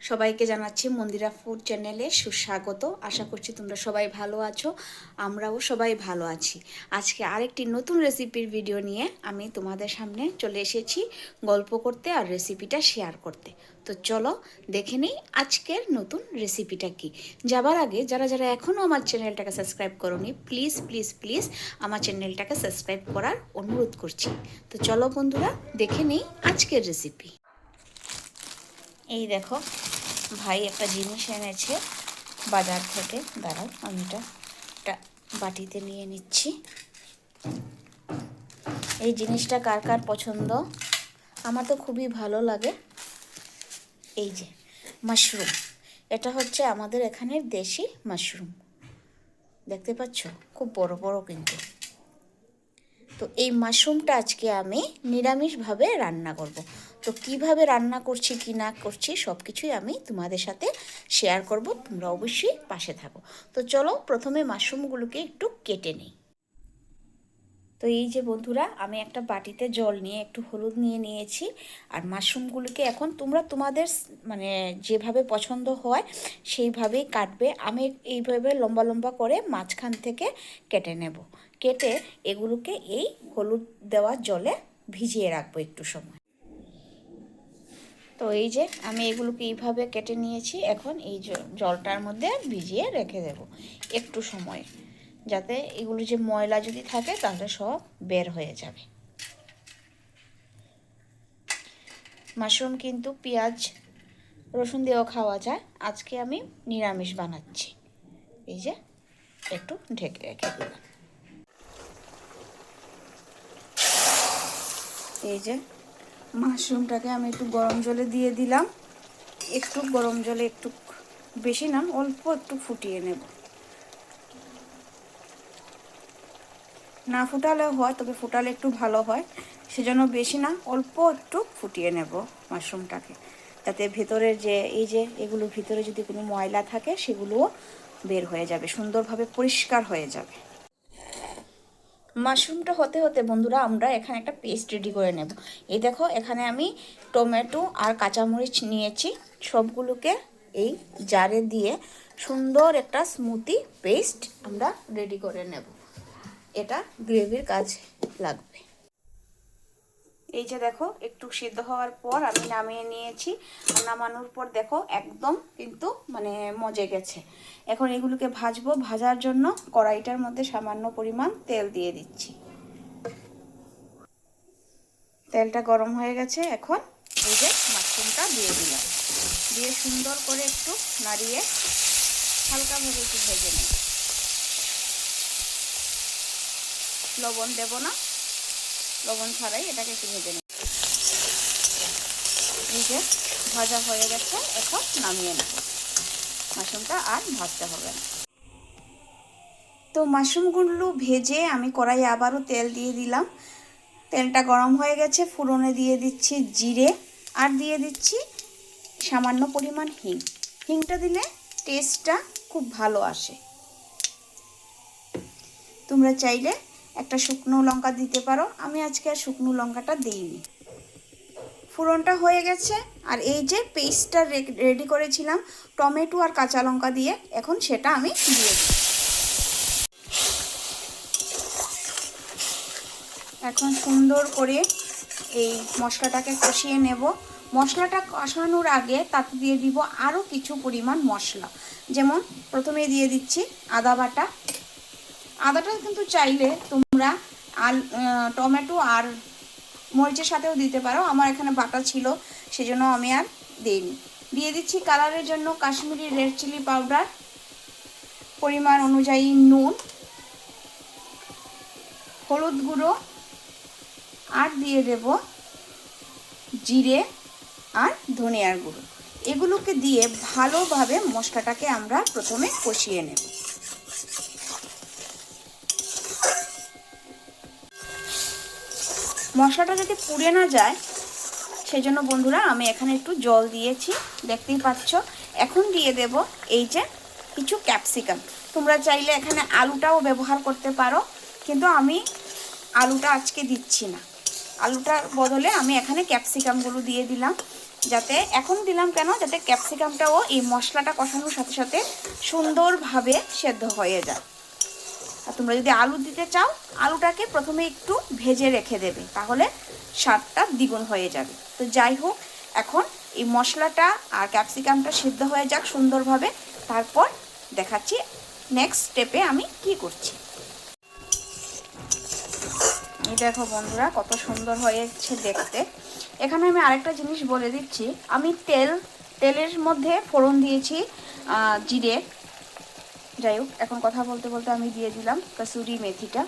সবাইকে জানাচ্ছি মন্দিরা ফুড চ্যানেলে সুস্বাগত। আশা করছি তোমরা সবাই ভালো আছো, আমরাও সবাই ভালো আছি। আজকে আরেকটি নতুন রেসিপির ভিডিও নিয়ে আমি তোমাদের সামনে চলে এসেছি গল্প করতে আর রেসিপিটা শেয়ার করতে। তো চলো দেখে নিই আজকের নতুন রেসিপিটা কি। যাবার আগে যারা যারা এখনও আমার চ্যানেলটাকে সাবস্ক্রাইব করোনি, প্লিজ প্লিজ প্লিজ আমার চ্যানেলটাকে সাবস্ক্রাইব করার অনুরোধ করছি। তো চলো বন্ধুরা দেখে নিই আজকের রেসিপি। এই দেখো ভাই একটা জিনিস এনেছে বাজার থেকে। দাঁড়াও, আমি এটা বাটিতে নিয়ে নিচ্ছি। এই জিনিসটা কার কার পছন্দ? আমার তো খুবই ভালো লাগে। এই যে, মাশরুম। এটা হচ্ছে আমাদের এখানের দেশি মাশরুম। দেখতে পাচ্ছ? খুব বড় বড় কিন্তু। তো এই মাশরুমটা আজকে আমি নিরামিষভাবে রান্না করব। তো কীভাবে রান্না করছি, কি না করছি সব কিছুই আমি তোমাদের সাথে শেয়ার করব। তোমরা অবশ্যই পাশে থাকো। তো চলো প্রথমে মাশরুমগুলোকে একটু কেটে নিই। তো এই যে বন্ধুরা, আমি একটা বাটিতে জল নিয়ে, একটু হলুদ নিয়ে নিয়েছি। আর মাশরুমগুলোকে এখন তোমরা তোমাদের মানে যেভাবে পছন্দ হয়, সেইভাবেই কাটবে। আমি এইভাবে লম্বা লম্বা করে মাঝখান থেকে কেটে নেব। কেটে এগুলোকে এই হলুদ দেওয়া জলে ভিজিয়ে রাখব একটু সময়। তো এই যে আমি এগুলোকে এইভাবে কেটে নিয়েছি, এখন এই জলটার মধ্যে ভিজিয়ে রেখে দেব একটু সময়, যাতে এগুলো যে ময়লা যদি থাকে তাহলে সব বের হয়ে যাবে। মাশরুম কিন্তু পেঁয়াজ, রসুন দিয়েও খাওয়া যায়। আজকে আমি নিরামিষ বানাচ্ছি। এই যে একটু ঢেকে রেখে দিলাম। এই যে মাশরুমটাকে আমি একটু গরম জলে দিয়ে দিলাম। একটু গরম জলে একটু বেশি না, অল্প একটু ফুটিয়ে নেব। না ফুটালে হয়, তবে ফুটালে একটু ভালো হয়। সেজন্য বেশি না, অল্প একটু ফুটিয়ে নেব মাশরুমটাকে। যাতে ভেতরের যে, এই যে, এগুলো ভিতরে যদি কোনো ময়লা থাকে, সেগুলোও বের হয়ে যাবে, সুন্দরভাবে পরিষ্কার হয়ে যাবে। মাশরুমটা হতে হতে বন্ধুরা আমরা এখানে একটা পেস্ট রেডি করে নেব। এই দেখো, এখানে আমি টমেটো আর কাঁচামরিচ নিয়েছি। সবগুলোকে এই জারে দিয়ে সুন্দর একটা স্মুতি পেস্ট আমরা রেডি করে নেব। এটা গ্রেভির কাজ লাগবে। এই যে দেখো, একটু সিদ্ধ হওয়ার পর আমি নামিয়ে নিয়েছি। নামানোর পর দেখো, একদম কিন্তু মানে মজে গেছে। এখন এগুলোকে ভাজবো, ভাজার জন্য কড়াইটার মধ্যে সামান্য পরিমাণ তেল দিয়ে দিচ্ছি। তেলটা গরম হয়ে গেছে, এখন এই যে মাশরুমটা দিয়ে দিলাম। দিয়ে সুন্দর করে একটু নাড়িয়ে হালকাভাবে একটু ভেজে নেব। লবণ দেব না। লবণ ছাড়াই এটাকে একটু ভেজে এই যে ভাজা হয়ে গেছে, এখন নামিয়ে নেব। মাশরুমটা আর ভাজতে হবে না। তো মাশরুমগুলো ভেজে আমি কড়াইয়ে আবারও তেল দিয়ে দিলাম। তেলটা গরম হয়ে গেছে, ফুরনে দিয়ে দিচ্ছি জিরে আর দিয়ে দিচ্ছি সামান্য পরিমাণ হিং। হিংটা দিলে টেস্টটা খুব ভালো আসে। তোমরা চাইলে একটা শুকনো লঙ্কা দিতে পারো। আমি আজকে আর শুকনো লঙ্কাটা দিইনি। ফুরনটা হয়ে গেছে, আর এই যে পেস্টটা রেডি করেছিলাম, টমেটো আর কাঁচা লঙ্কা দিয়ে, এখন সেটা আমি দিয়ে দিই। এখন সুন্দর করে এই মশলাটাকে কষিয়ে নেব। মশলাটা কষানোর আগে তাতে দিয়ে দিব আরও কিছু পরিমাণ মশলা। যেমন প্রথমে দিয়ে দিচ্ছি আদা বাটা। আদাটা কিন্তু চাইলে তোমরা আল টমেটো আর মরিচের সাথেও দিতে পারো। আমার এখানে বাটা ছিল, সেজন্য আমি আর দিইনি। দিয়ে দিচ্ছি কালারের জন্য কাশ্মীরি রেড চিলি পাউডার। পরিমাণ অনুযায়ী নুন, হলুদ গুঁড়ো, আর দিয়ে দেব জিরে আর ধনিয়ার গুঁড়ো। এগুলোকে দিয়ে ভালোভাবে মশলাটাকে আমরা প্রথমে কষিয়ে নেব। মশলাটা যাতে পুড়ে না যায় সেই জন্য বন্ধুরা আমি এখানে একটু জল দিয়েছি, দেখতেই পাচ্ছ। এখন দিয়ে দেব এই যে কিছু ক্যাপসিকাম তোমরা চাইলে এখানে আলুটাও ব্যবহার করতে পারো, কিন্তু আমি আলুটা আজকে দিচ্ছি না। আলুটার বদলে আমি এখানে ক্যাপসিকামগুলো দিয়ে দিলাম, যাতে এখন দিলাম কেন, যাতে ক্যাপসিকামটাও এই মশলাটা কষানোর সাথে সাথে সুন্দরভাবে সেদ্ধ হয়ে যায়। আর তোমরা যদি আলু দিতে চাও, আলুটাকে প্রথমে একটু ভেজে রেখে দেবে, তাহলে স্বাদটা দ্বিগুণ হয়ে যাবে। তো যাই হোক, এখন এই মশলাটা আর ক্যাপসিকামটা সিদ্ধ হয়ে যাক সুন্দরভাবে, তারপর দেখাচ্ছি নেক্সট স্টেপে আমি কি করছি। এই দেখো বন্ধুরা, কত সুন্দর হয়েছে দেখতে। এখানে আমি আরেকটা জিনিস বলে দিচ্ছি, আমি তেল, তেলের মধ্যে ফোড়ন দিয়েছি জিরে যাই হোক, এখন কথা বলতে বলতে আমি দিয়ে দিলাম কসুরি মেথিটা।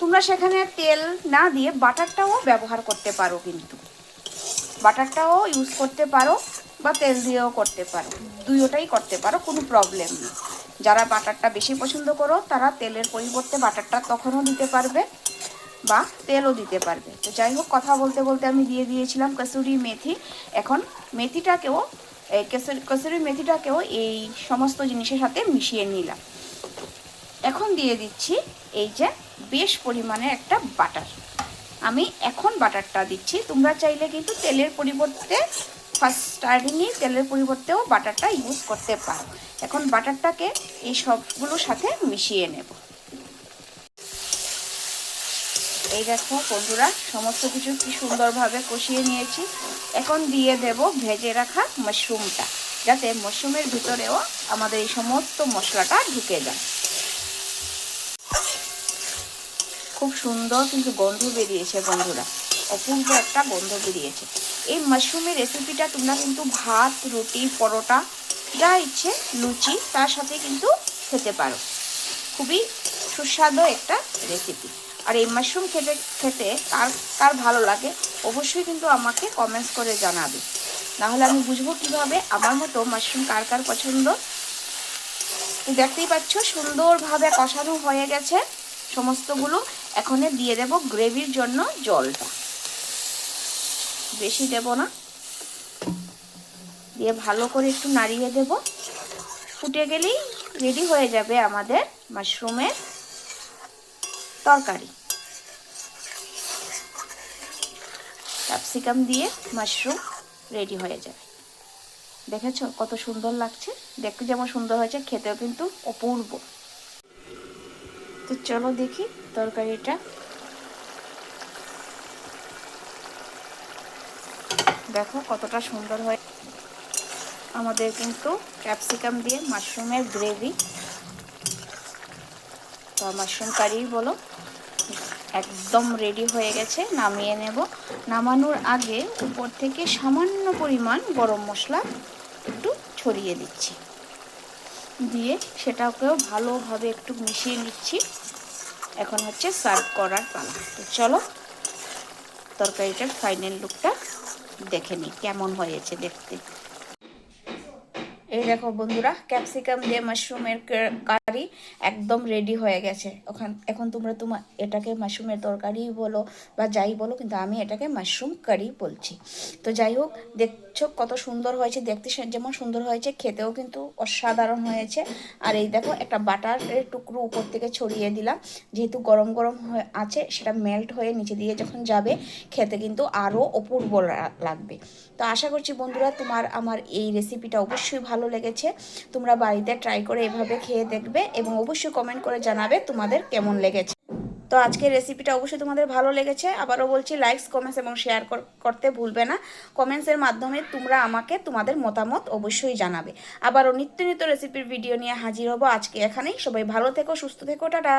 তোমরা সেখানে তেল না দিয়ে বাটারটাও ব্যবহার করতে পারো কিন্তু। বাটারটাও ইউজ করতে পারো বা তেল দিয়েও করতে পারো। দুইটাই করতে পারো, কোনো প্রবলেম নেই। যারা বাটারটা বেশি পছন্দ করো, তারা তেলের পরিবর্তে বাটারটা তখনও দিতে পারবে বা তেলও দিতে পারবে। তো যাই হোক, কথা বলতে বলতে আমি দিয়ে দিয়েছিলাম কসুরি মেথি। এখন মেথিটাকেও কেসুরি মেথিটাকেও এই সমস্ত জিনিসের সাথে মিশিয়ে নিলাম। এখন দিয়ে দিচ্ছি এই যে বেশ পরিমাণে একটা বাটার। আমি এখন বাটারটা দিচ্ছি। তোমরা চাইলে কিন্তু তেলের পরিবর্তে ফার্স্ট স্টার্টিংয়ে তেলের পরিবর্তেও বাটারটা ইউজ করতে পারো। এখন বাটারটাকে এই সবগুলোর সাথে মিশিয়ে নেব। এই দেখো বন্ধুরা, সমস্ত কিছু কি সুন্দরভাবে কষিয়ে নিয়েছি। এখন দিয়ে দেব ভেজে রাখা মাশরুমটা, যাতে মাশরুমের ভিতরেও আমাদের এই সমস্ত মশলাটা ঢুকে যায়। খুব সুন্দর কিন্তু গন্ধ বেরিয়েছে বন্ধুরা, অপূর্ব একটা গন্ধ বেরিয়েছে। এই মাশরুমের রেসিপিটা তোমরা কিন্তু ভাত, রুটি, পরোটা, যা ইচ্ছে লুচি, তার সাথে কিন্তু খেতে পারো। খুবই সুস্বাদু একটা রেসিপি আর এই মাশরুম খেতে খেতে কার কার ভালো লাগে অবশ্যই কিন্তু আমাকে কমেন্টস করে জানাবে। নাহলে আমি বুঝব কীভাবে আমার মতো মাশরুম কার কার পছন্দ। দেখতেই পাচ্ছ, সুন্দরভাবে কষানো হয়ে গেছে সমস্তগুলো। এখনে দিয়ে দেব গ্রেভির জন্য জলটা। বেশি দেব না। দিয়ে ভালো করে একটু নাড়িয়ে দেব। ফুটে গেলেই রেডি হয়ে যাবে আমাদের মাশরুমের তরকারি। ক্যাপসিকাম দিয়ে মাশরুম রেডি হয়ে যাবে। দেখেছ কত সুন্দর লাগছে? দেখতে যেমন সুন্দর হয়েছে, খেতেও কিন্তু অপূর্ব। তো চলো দেখি তরকারিটা। দেখো কতটা সুন্দর হয়। আমাদের কিন্তু ক্যাপসিকাম দিয়ে মাশরুমের গ্রেভি। বা মাশরুম কারি বলো। একদম রেডি হয়ে গেছে, নামিয়ে নেব। নামানোর আগে উপর থেকে সামান্য পরিমাণ গরম মশলা একটু ছড়িয়ে দিচ্ছি। দিয়ে সেটাকেও ভালোভাবে একটু মিশিয়ে নিচ্ছি। এখন হচ্ছে সার্ভ করার পালা। তো চলো, তরকারিটার ফাইনাল লুকটা দেখে নিই, কেমন হয়েছে দেখতে। এই দেখো বন্ধুরা ক্যাপসিকাম দিয়ে মাশরুমের কে- কারি একদম রেডি হয়ে গেছে। ওখান, এখন তোমরা তোমার এটাকে মাশরুমের তরকারি বলো বা যাই বলো, কিন্তু আমি এটাকে মাশরুম কারি বলছি। তো যাই হোক, দেখছ কত সুন্দর হয়েছে, দেখতে যেমন সুন্দর হয়েছে, খেতেও কিন্তু অসাধারণ হয়েছে। আর এই দেখো, একটা বাটারের টুকরো উপর থেকে ছড়িয়ে দিলাম। যেহেতু গরম গরম হয়ে আছে, সেটা মেল্ট হয়ে নিচে দিয়ে যখন যাবে, খেতে কিন্তু আরও অপূর্ব লাগবে। তো আশা করছি বন্ধুরা, তোমার, আমার এই রেসিপিটা অবশ্যই ভালো লেগেছে। তোমরা বাড়িতে ট্রাই করে এভাবে খেয়ে দেখবে। এবং অবশ্যই কমেন্ট করে জানাবে তোমাদের কেমন লেগেছে। তো আজকের রেসিপিটা অবশ্যই তোমাদের ভালো লেগেছে। আবারও বলছি লাইকস কমেন্টস এবং শেয়ার করতে ভুলবে না। কমেন্টসের মাধ্যমে তোমরা আমাকে তোমাদের মতামত অবশ্যই জানাবে। আবারও নিত্য নিত্য রেসিপির ভিডিও নিয়ে হাজির হব। আজকে এখানেই। সবাই ভালো থেকো, সুস্থ থেকো। টাটা।